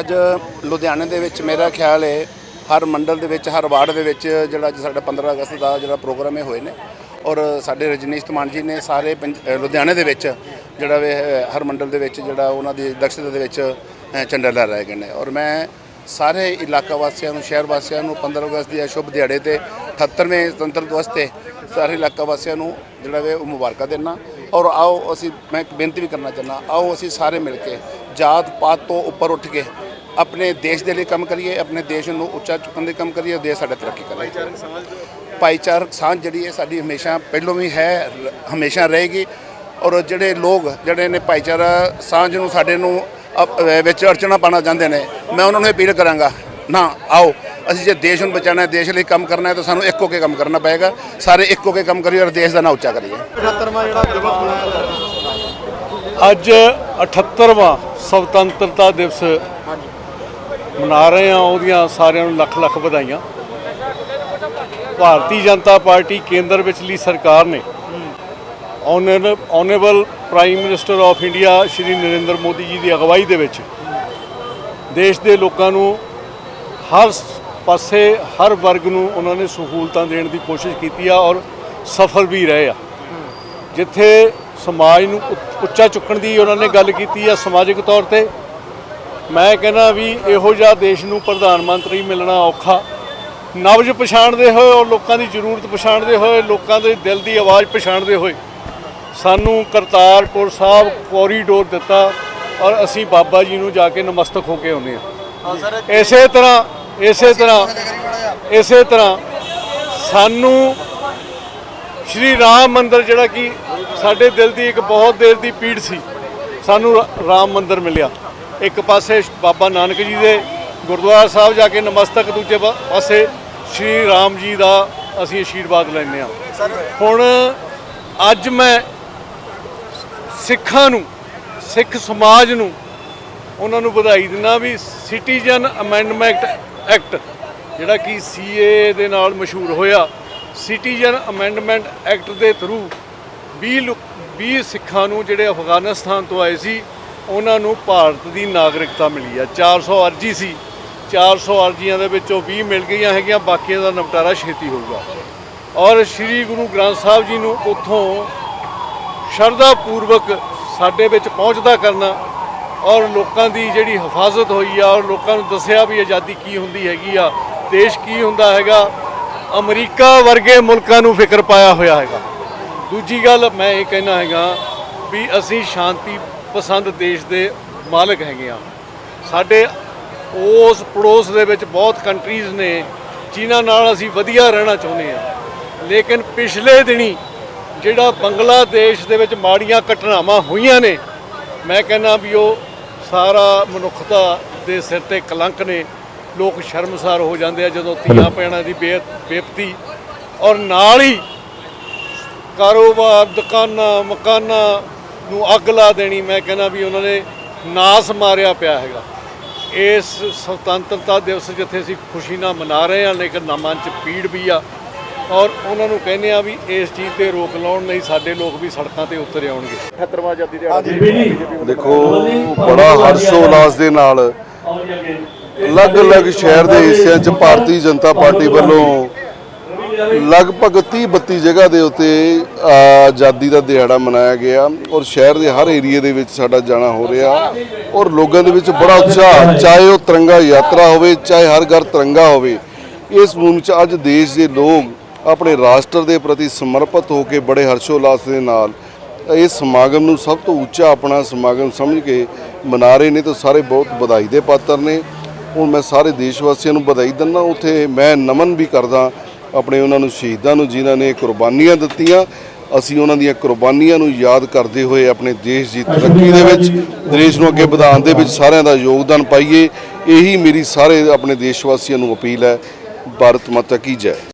ਅੱਜ ਲੁਧਿਆਣੇ ਦੇ ਵਿੱਚ ਮੇਰਾ ਖਿਆਲ ਹੈ ਹਰ ਮੰਡਲ ਦੇ ਵਿੱਚ, ਹਰ ਵਾਰਡ ਦੇ ਵਿੱਚ ਜਿਹੜਾ ਅੱਜ ਸਾਡਾ 15 ਅਗਸਤ ਦਾ ਜਿਹੜਾ ਪ੍ਰੋਗਰਾਮ ਇਹ ਹੋਏ ਨੇ। ਔਰ ਸਾਡੇ ਰਜਨੀਸ਼ ਧਮਾਨ ਜੀ ਨੇ ਸਾਰੇ ਪੰਜ- ਲੁਧਿਆਣੇ ਦੇ ਵਿੱਚ ਜਿਹੜਾ ਵੇ ਹਰ ਮੰਡਲ ਦੇ ਵਿੱਚ ਜਿਹੜਾ ਉਹਨਾਂ ਦੀ ਦਕਸ਼ਤਾ ਦੇ ਵਿੱਚ ਝੰਡਾ ਲਹਿਰਾਏ ਗਏ ਨੇ। ਔਰ ਮੈਂ ਸਾਰੇ ਇਲਾਕਾ ਵਾਸੀਆਂ ਨੂੰ, ਸ਼ਹਿਰ ਵਾਸੀਆਂ ਨੂੰ 15 ਅਗਸਤ ਦੀ ਇਹ ਸ਼ੁਭ ਦਿਹਾੜੇ ਤੇ 78ਵੇਂ ਸੁਤੰਤਰ ਦਿਵਸ ਤੇ ਸਾਰੇ ਇਲਾਕਾ ਵਾਸੀਆਂ ਨੂੰ ਜਿਹੜਾ ਵੇ ਉਹ ਮੁਬਾਰਕਾਂ ਦੇਣਾ ਔਰ ਆਓ ਅਸੀਂ ਮੈਂ ਇੱਕ ਬੇਨਤੀ ਵੀ ਕਰਨਾ ਚਾਹੁੰਦਾ ਆਓ ਅਸੀਂ ਸਾਰੇ ਮਿਲ ਕੇ ਜਾਤ ਪਾਤ ਤੋਂ ਉੱਪਰ ਉੱਠ ਕੇ ਆਪਣੇ ਦੇਸ਼ ਦੇ ਲਈ ਕੰਮ ਕਰੀਏ ਆਪਣੇ ਦੇਸ਼ ਨੂੰ ਉੱਚਾ ਚੁੱਕਣ ਦੇ ਕੰਮ ਕਰੀਏ ਦੇਸ਼ ਸਾਡਾ ਤਰੱਕੀ ਕਰੇ। ਭਾਈਚਾਰਕ ਸਾਂਝ ਜਿਹੜੀ ਹੈ ਸਾਡੀ ਹਮੇਸ਼ਾ ਪਹਿਲੋਂ ਵੀ ਹੈ ਹਮੇਸ਼ਾ ਰਹੇਗੀ। ਔਰ ਜਿਹੜੇ ਲੋਕ ਜਿਹੜੇ ਨੇ ਭਾਈਚਾਰਾ ਸਾਂਝ ਨੂੰ ਸਾਡੇ ਨੂੰ ਵਿੱਚ ਅੜਚਣਾ ਪਾਣਾ ਚਾਹੁੰਦੇ ਨੇ ਮੈਂ ਉਹਨਾਂ ਨੂੰ ਅਪੀਲ ਕਰਾਂਗਾ ਨਾ ਆਓ। ਅਸੀਂ ਜੇ ਦੇਸ਼ ਨੂੰ ਬਚਾਉਣਾ ਹੈ ਦੇਸ਼ ਲਈ ਕੰਮ ਕਰਨਾ ਹੈ ਤਾਂ ਸਾਨੂੰ ਇੱਕ ਹੋ ਕੇ ਕੰਮ ਕਰਨਾ ਪਏਗਾ। ਸਾਰੇ ਇੱਕ ਹੋ ਕੇ ਕੰਮ ਕਰੀਏ ਔਰ ਦੇਸ਼ ਦਾ ਨਾਂ ਉੱਚਾ ਕਰੀਏ। 78ਵਾਂ ਜਿਹੜਾ ਦਿਵਸ ਮਨਾਇਆ ਜਾ ਰਿਹਾ ਅੱਜ 78ਵਾਂ ਸੁਤੰਤਰਤਾ ਦਿਵਸ ਮਨਾ ਰਹੇ ਹਾਂ ਉਹਦੀਆਂ ਸਾਰਿਆਂ ਨੂੰ ਲੱਖ ਲੱਖ ਵਧਾਈਆਂ। ਭਾਰਤੀ ਜਨਤਾ ਪਾਰਟੀ ਕੇਂਦਰ ਵਿਚਲੀ ਸਰਕਾਰ ਨੇ honour honourable prime minister of India Shri Narendra Modi ji ਦੀ ਅਗਵਾਈ ਦੇ ਵਿੱਚ ਦੇਸ਼ ਦੇ ਲੋਕਾਂ ਨੂੰ ਹਰ ਪਾਸੇ ਹਰ ਵਰਗ ਨੂੰ ਉਹਨਾਂ ਨੇ ਸਹੂਲਤਾਂ ਦੇਣ ਦੀ ਕੋਸ਼ਿਸ਼ ਕੀਤੀ ਆ ਔਰ ਸਫਲ ਵੀ ਰਹੇ ਆ। ਜਿੱਥੇ ਸਮਾਜ ਨੂੰ ਉੱਚ- ਚੁੱਕਣ ਦੀ ਉਹਨਾਂ ਨੇ ਗੱਲ ਕੀਤੀ ਆ ਸਮਾਜਿਕ ਤੌਰ ਤੇ ਮੈਂ ਕਹਿੰਦਾ ਵੀ ਇਹੋ ਜਿਹਾ ਦੇਸ਼ ਨੂੰ ਪ੍ਰਧਾਨ ਮੰਤਰੀ ਮਿਲਣਾ ਔਖਾ। ਨਬਜ ਪਛਾਣਦੇ ਹੋਏ ਔਰ ਲੋਕਾਂ ਦੀ ਜ਼ਰੂਰਤ ਪਛਾਣਦੇ ਹੋਏ ਲੋਕਾਂ ਦੇ ਦਿਲ ਦੀ ਆਵਾਜ਼ ਪਛਾਣਦੇ ਹੋਏ ਸਾਨੂੰ ਕਰਤਾਰਪੁਰ ਸਾਹਿਬ ਕੋਰੀਡੋਰ ਦਿੱਤਾ ਔਰ ਅਸੀਂ ਬਾਬਾ ਜੀ ਨੂੰ ਜਾ ਕੇ ਨਮਸਤਕ ਹੋ ਕੇ ਆਉਂਦੇ ਹਾਂ। ਇਸੇ ਤਰ੍ਹਾਂ ਇਸੇ ਤਰ੍ਹਾਂ ਇਸੇ ਤਰ੍ਹਾਂ ਸਾਨੂੰ ਸ਼੍ਰੀ ਰਾਮ ਮੰਦਿਰ ਜਿਹੜਾ ਕਿ ਸਾਡੇ ਦਿਲ ਦੀ ਇੱਕ ਬਹੁਤ ਦੇਰ ਦੀ ਪੀੜ ਸੀ ਸਾਨੂੰ ਰਾਮ ਮੰਦਿਰ ਮਿਲਿਆ। ਇੱਕ ਪਾਸੇ ਬਾਬਾ ਨਾਨਕ ਜੀ ਦੇ ਗੁਰਦੁਆਰਾ ਸਾਹਿਬ ਜਾ ਕੇ ਨਮਸਤਕ ਦੂਜੇ ਪਾਸੇ ਸ਼੍ਰੀ ਰਾਮ ਜੀ ਦਾ ਅਸੀਂ ਆਸ਼ੀਰਵਾਦ ਲੈਂਦੇ ਹਾਂ। ਹੁਣ ਅੱਜ ਮੈਂ ਸਿੱਖਾਂ ਨੂੰ ਸਿੱਖ ਸਮਾਜ ਨੂੰ ਉਹਨਾਂ ਨੂੰ ਵਧਾਈ ਦਿੰਦਾ ਵੀ ਸਿਟੀਜ਼ਨ ਅਮੈਂਡਮੈਂਟ ਐਕਟ, ਜਿਹੜਾ ਕਿ ਸੀਏ ਦੇ ਨਾਲ ਮਸ਼ਹੂਰ ਹੋਇਆ। ਸਿਟੀਜ਼ਨ ਅਮੈਂਡਮੈਂਟ ਐਕਟ ਦੇ ਥਰੂ 20 ਲੋ- 20 ਸਿੱਖਾਂ ਨੂੰ ਜਿਹੜੇ ਅਫਗਾਨਿਸਤਾਨ ਤੋਂ ਆਏ ਸੀ, ਉਹਨਾਂ ਨੂੰ ਭਾਰਤ ਦੀ ਨਾਗਰਿਕਤਾ ਮਿਲੀ ਆ। 400 ਅਰਜੀ ਸੀ। 400 ਅਰਜੀਆਂ ਦੇ ਵਿੱਚੋਂ 20 ਮਿਲ ਗਈਆਂ ਹੈਗੀਆਂ, ਬਾਕੀਆਂ ਦਾ ਨਿਪਟਾਰਾ ਛੇਤੀ ਹੋਊਗਾ। ਔਰ ਸ੍ਰੀ ਗੁਰੂ ਗ੍ਰੰਥ ਸਾਹਿਬ ਜੀ ਨੂੰ ਉੱਥੋਂ ਸ਼ਰਧਾ ਪੂਰਵਕ ਸਾਡੇ ਵਿੱਚ ਪਹੁੰਚਦਾ ਕਰਨਾ ਔਰ ਲੋਕਾਂ ਦੀ ਜਿਹੜੀ ਹਿਫਾਜ਼ਤ ਹੋਈ ਆ, ਔਰ ਲੋਕਾਂ ਨੂੰ ਦੱਸਿਆ ਵੀ ਆਜ਼ਾਦੀ ਕੀ ਹੁੰਦੀ ਹੈਗੀ ਆ, ਦੇਸ਼ ਕੀ ਹੁੰਦਾ ਹੈਗਾ, ਅਮਰੀਕਾ ਵਰਗੇ ਮੁਲਕਾਂ ਨੂੰ ਫਿਕਰ ਪਾਇਆ ਹੋਇਆ ਹੈਗਾ। ਦੂਜੀ ਗੱਲ ਮੈਂ ਇਹ ਕਹਿਣਾ ਹੈਗਾ ਵੀ ਅਸੀਂ ਸ਼ਾਂਤੀ ਪਸੰਦ ਦੇਸ਼ ਦੇ ਮਾਲਕ ਹੈਗੇ ਆ। ਸਾਡੇ ਉਸ ਪੜੋਸ ਦੇ ਵਿੱਚ ਬਹੁਤ ਕੰਟਰੀਜ਼ ਨੇ ਜਿਨ੍ਹਾਂ ਨਾਲ ਅਸੀਂ ਵਧੀਆ ਰਹਿਣਾ ਚਾਹੁੰਦੇ ਆ। ਲੇਕਿਨ ਪਿਛਲੇ ਦਿਨੀ ਜਿਹੜਾ ਬੰਗਲਾਦੇਸ਼ ਦੇ ਵਿੱਚ ਮਾੜੀਆਂ ਘਟਨਾਵਾਂ ਹੋਈਆਂ ਨੇ, ਮੈਂ ਕਹਿੰਦਾ ਵੀ ਉਹ ਸਾਰਾ ਮਨੁੱਖਤਾ ਦੇ ਸਿਰ ਤੇ ਕਲੰਕ ਨੇ ਲੋਕ ਸ਼ਰਮਸਾਰ ਹੋ ਜਾਂਦੇ ਆ ਜਦੋਂ ਧੀਆਂ ਪੈਣਾ ਦੀ ਬੇਪਤੀ ਔਰ ਨਾਲ ਹੀ ਕਾਰੋਬਾਰ ਦੁਕਾਨਾਂ ਮਕਾਨਾਂ ਨੂੰ ਅੱਗ ਲਾ ਦੇਣੀ ਮੈਂ ਕਹਿੰਦਾ ਵੀ ਉਹਨਾਂ ਨੇ ਨਾਸ ਮਾਰਿਆ ਪਿਆ ਹੈਗਾ। ਇਸ ਸੁਤੰਤਰਤਾ ਦਿਵਸ ਜਿੱਥੇ ਅਸੀਂ ਖੁਸ਼ੀ ਨਾਲ ਮਨਾ ਰਹੇ ਹਾਂ ਲੇਕਿਨ ਨਾ ਮਨ ਚ ਪੀੜ ਵੀ ਆ ਔਰ ਉਹਨਾਂ ਨੂੰ ਕਹਿੰਦੇ ਆ ਵੀ ਇਸ ਚੀਜ਼ ਤੇ ਰੋਕ ਲਾਉਣ ਲਈ ਸਾਡੇ ਲੋਕ ਵੀ ਸੜਕਾਂ ਤੇ ਉਤਰ ਆਉਣਗੇ। 78ਵਾਂ ਆਜ਼ਾਦੀ ਦਿਹਾੜਾ ਦੇਖੋ ਬੜਾ ਹਰਸ਼ੋਲਾਸ ਦੇ ਨਾਲ ਅਲੱਗ-ਅਲੱਗ ਸ਼ਹਿਰ ਦੇ ਹਿੱਸਿਆਂ 'ਚ ਭਾਰਤੀ ਜਨਤਾ ਪਾਰਟੀ ਵੱਲੋਂ ਲਗਭਗ 30-32 ਜਗ੍ਹਾ ਦੇ ਉੱਤੇ ਆਜ਼ਾਦੀ ਦਾ ਦਿਹਾੜਾ ਮਨਾਇਆ ਗਿਆ ਔਰ ਸ਼ਹਿਰ ਦੇ ਹਰ ਏਰੀਏ ਦੇ ਵਿੱਚ ਸਾਡਾ ਜਾਣਾ ਹੋ ਰਿਹਾ ਔਰ ਲੋਕਾਂ ਦੇ ਵਿੱਚ ਬੜਾ ਉਤਸ਼ਾਹ ਚਾਹੇ ਉਹ ਤਿਰੰਗਾ ਯਾਤਰਾ ਹੋਵੇ ਚਾਹੇ ਹਰ ਘਰ ਤਿਰੰਗਾ ਹੋਵੇ। ਇਸ ਮੁਹਿੰਮ 'ਚ ਅੱਜ ਦੇਸ਼ ਦੇ ਲੋਕ ਆਪਣੇ ਰਾਸ਼ਟਰ ਦੇ ਪ੍ਰਤੀ ਸਮਰਪਿਤ ਹੋ ਕੇ ਬੜੇ ਹਰਸ਼ੋਲਾਸ ਦੇ ਨਾਲ ਇਸ ਸਮਾਗਮ ਨੂੰ ਸਭ ਤੋਂ ਉੱਚਾ ਆਪਣਾ ਸਮਾਗਮ ਸਮਝ ਕੇ ਮਨਾ ਰਹੇ ਨੇ ਤਾਂ ਸਾਰੇ ਬਹੁਤ ਵਧਾਈ ਦੇ ਪਾਤਰ ਨੇ। ਹੁਣ ਮੈਂ ਸਾਰੇ ਦੇਸ਼ ਵਾਸੀਆਂ ਨੂੰ ਵਧਾਈ ਦਿੰਦਾ ਉੱਥੇ ਮੈਂ ਨਮਨ ਵੀ ਕਰਦਾ ਆਪਣੇ ਉਹਨਾਂ ਨੂੰ ਸ਼ਹੀਦਾਂ ਨੂੰ ਜਿਨ੍ਹਾਂ ਨੇ ਕੁਰਬਾਨੀਆਂ ਦਿੱਤੀਆਂ। ਅਸੀਂ ਉਹਨਾਂ ਦੀਆਂ ਕੁਰਬਾਨੀਆਂ ਨੂੰ ਯਾਦ ਕਰਦੇ ਹੋਏ ਆਪਣੇ ਦੇਸ਼ ਦੀ ਤਰੱਕੀ ਦੇ ਵਿੱਚ, ਦੇਸ਼ ਨੂੰ ਅੱਗੇ ਵਧਾਉਣ ਦੇ ਵਿੱਚ ਸਾਰਿਆਂ ਦਾ ਯੋਗਦਾਨ ਪਾਈਏ। ਇਹੀ ਮੇਰੀ ਸਾਰੇ ਆਪਣੇ ਦੇਸ਼ ਵਾਸੀਆਂ ਨੂੰ ਅਪੀਲ ਹੈ। ਭਾਰਤ ਮਾਤਾ ਕੀ ਜੈ।